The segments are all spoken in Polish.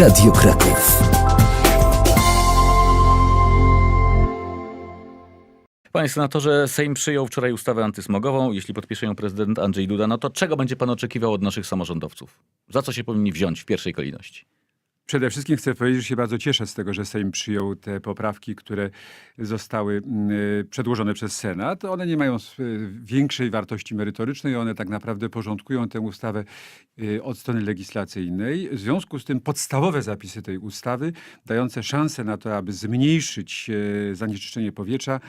Radio Kraków. Panie senatorze, Sejm przyjął wczoraj ustawę antysmogową. Jeśli podpisze ją prezydent Andrzej Duda, no to czego będzie pan oczekiwał od naszych samorządowców? Za co się powinni wziąć w pierwszej kolejności? Przede wszystkim chcę powiedzieć, że się bardzo cieszę z tego, że Sejm przyjął te poprawki, które zostały mm, y, przedłożone przez Senat. One nie mają y, większej wartości merytorycznej, one tak naprawdę porządkują tę ustawę y, od strony legislacyjnej. W związku z tym podstawowe zapisy tej ustawy, dające szansę na to, aby zmniejszyć zanieczyszczenie powietrza,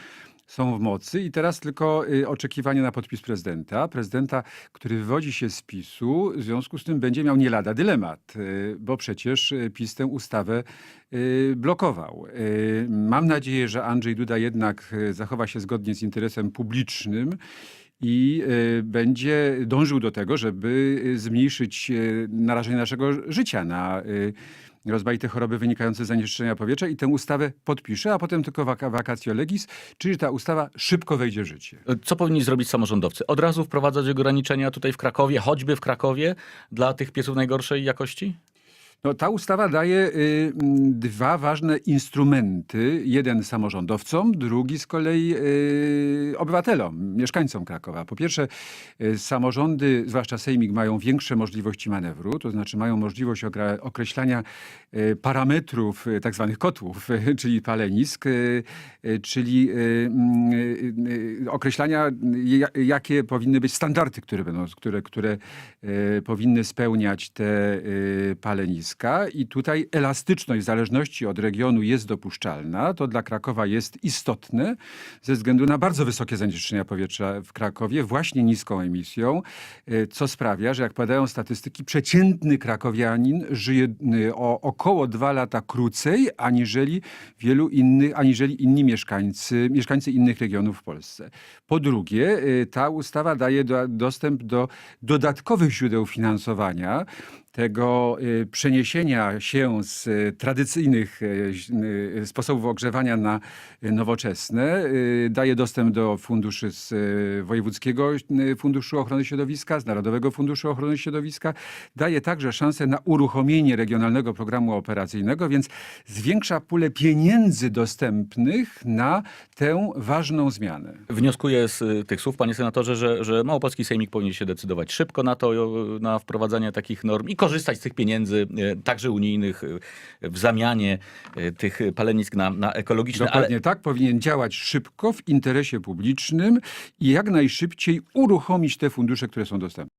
są w mocy i teraz tylko y, oczekiwanie na podpis prezydenta. Prezydenta, który wywodzi się z PiSu, w związku z tym będzie miał nie lada dylemat, y, bo przecież y, PiS tę ustawę blokował. Mam nadzieję, że Andrzej Duda jednak zachowa się zgodnie z interesem publicznym i y, będzie dążył do tego, żeby y, zmniejszyć y, narażenie naszego życia na rozmaite choroby wynikające z zanieczyszczenia powietrza i tę ustawę podpisze, a potem tylko vacatio legis, czyli ta ustawa szybko wejdzie w życie. Co powinni zrobić samorządowcy? Od razu wprowadzać ograniczenia tutaj w Krakowie, choćby w Krakowie, dla tych pieców najgorszej jakości? No, ta ustawa daje y, mm, dwa ważne instrumenty. Jeden samorządowcom, drugi z kolei y, obywatelom, mieszkańcom Krakowa. Po pierwsze, y, samorządy, zwłaszcza Sejmik, mają większe możliwości manewru, to znaczy mają możliwość określania parametrów tak zwanych kotłów, czyli palenisk, czyli mm, określania, ja- jakie powinny być standardy, które, będą, które, które powinny spełniać te y, I tutaj elastyczność w zależności od regionu jest dopuszczalna. To dla Krakowa jest istotne ze względu na bardzo wysokie zanieczyszczenia powietrza w Krakowie, właśnie niską emisją, y, co sprawia, że jak podają statystyki, przeciętny krakowianin żyje y, o około dwa lata krócej, aniżeli wielu innych, aniżeli inni mieszkańcy, mieszkańcy innych regionów w Polsce. Po drugie, y, ta ustawa daje do, dostęp do dodatkowych źródeł finansowania tego y, przeniesienia się z y, tradycyjnych y, y, sposobów ogrzewania na nowoczesne. Daje dostęp do funduszy z Wojewódzkiego Funduszu Ochrony Środowiska, z Narodowego Funduszu Ochrony Środowiska. Daje także szansę na uruchomienie Regionalnego Programu Operacyjnego, więc zwiększa pulę pieniędzy dostępnych na tę ważną zmianę. Wnioskuję z tych słów, panie senatorze, że, że Małopolski Sejmik powinien się decydować szybko na to, na wprowadzanie takich norm i korzystać z tych pieniędzy, także unijnych, y, w zamianie y, tych palenisk na, na ekologiczne. Dokładnie tak, powinien działać szybko w interesie publicznym i jak najszybciej uruchomić te fundusze, które są dostępne.